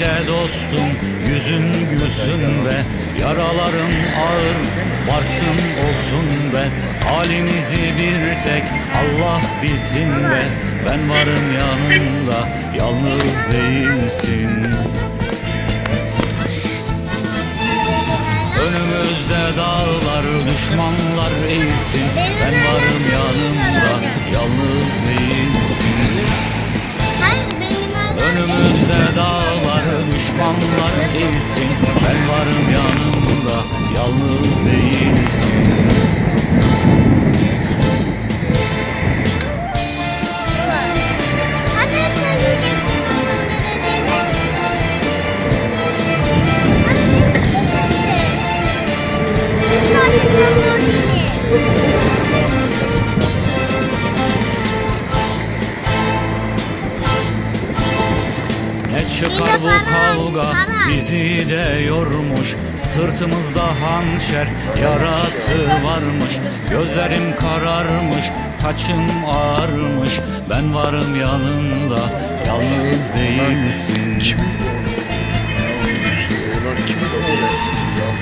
dostum yüzün gülsün be. Yaralarım ağır varsın olsun be. Halimizi bir tek Allah bilsin be. Ben varım yanında yalnız değilsin. Önümüzde dağlar düşmanlar eğilsin. Ben varım yanında yalnız değilsin. Önümüzde dağlar düşmanlar eğilsin Ben varım yanında yalnız değilsin kavga bizi de yormuş Sırtımızda hançer yarası varmış. Gözlerim kararmış saçım ağarmış. Ben varım yanında yalnız değilsin.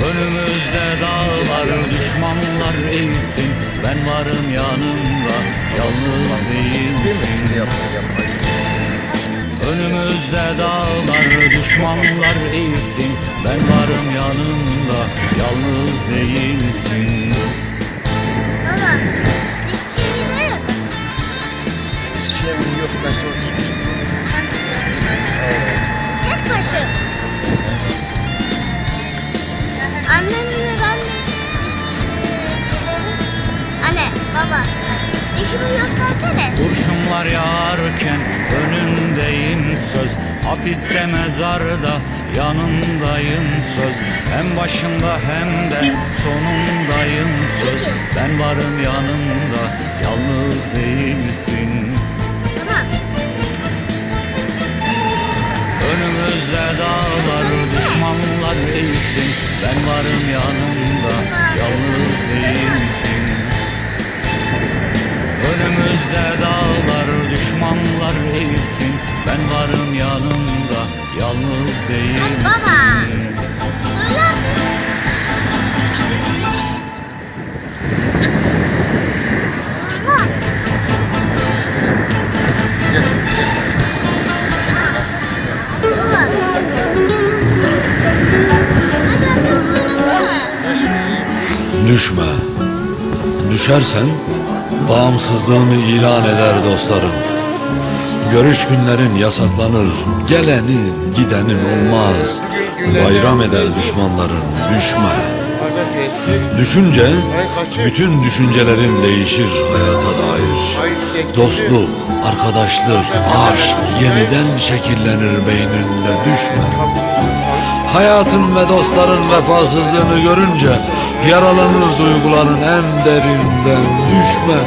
Önümüzde dağlar düşmanlar eğilsin Ben varım yanında yalnız değilsin Önümüzde dağlar düşmanlar eğilsin Ben varım yanında yalnız değilsin Baba, dişçiye gidelim. Çiçeğim yok ben sonra çıkacağım. Tek başı. Annemle ben de dişçiye gideriz. Anne, baba, dişimi göstersene. Kurşunlar yağarken önündeyim söz. Hapiste mezarda yanındayım söz. Hem başında hem de sonundayım söz. Ben varım yanında yalnız değilsin. Önümüzde dağlar Baba. Hadi hadi söylesene. Düşme. Düşersen bağımsızlığını ilan eder dostlarım. Görüş günlerin yasaklanır, gelenin gidenin olmaz. Bayram eder düşmanların, düşme. Düşünce, bütün düşüncelerin değişir hayata dair. Dostluk, arkadaşlık, aşk yeniden şekillenir beyninde düşme. Hayatın ve dostların vefasızlığını görünce yaralanır duyguların en derinden düşme.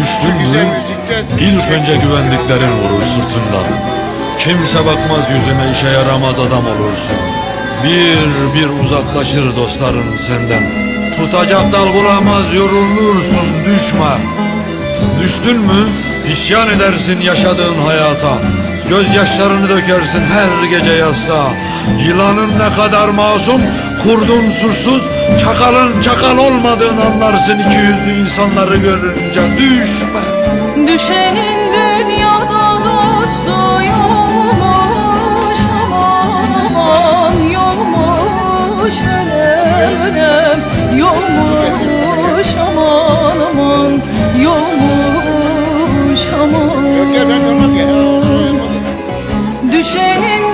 Düştün mü? İlk önce güvendiklerin vurur sırtından. Kimse bakmaz yüzüne işe yaramaz adam olursun. Bir bir uzaklaşır dostların senden. Tutacak dal bulamaz yorulursun düşme. Düştün mü isyan edersin yaşadığın hayata. Gözyaşlarını dökersin her gece yastığa. Yılanın ne kadar masum, kurdun suçsuz, çakalın çakal olmadığını anlarsın iki yüzlü insanları görünce. Düşme. Düşenin dünyada dostu yokmuş. Aman yokmuş ölem ölem yokmuş. Aman aman yokmuş aman. Düşenin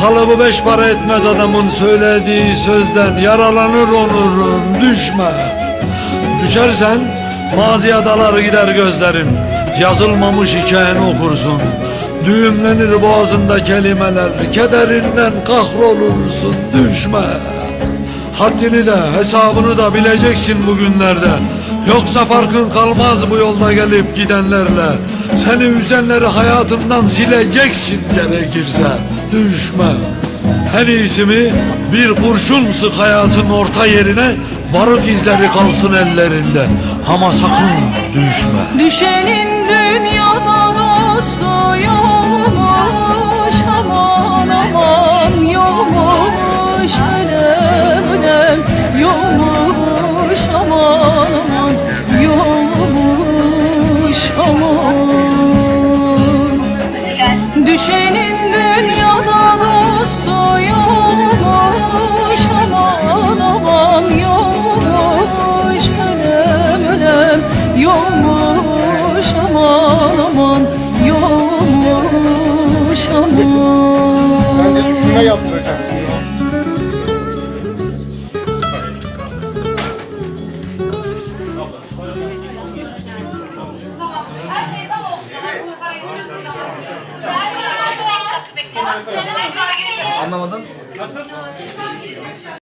Kalıbı beş para etmez adamın söylediği sözden yaralanır onurun düşme. Düşersen maziye dalar gider gözlerin. Yazılmamış hikayeni okursun. Düğümlenir boğazında kelimeler. Kederinden kahrolursun düşme. Haddini de hesabını da bileceksin bugünlerde. Yoksa farkın kalmaz bu yolda gelip gidenlerle. Seni üzenleri hayatından sileceksin gerekirse. Düşme. En iyisi mi bir kurşun sık hayatın orta yerine barut izleri kalsın ellerinde. Ama sakın düşme. Düşenin dünyada dostu yokmuş Aman aman yokmuş Ölem ölem yokmuş Anlamadım.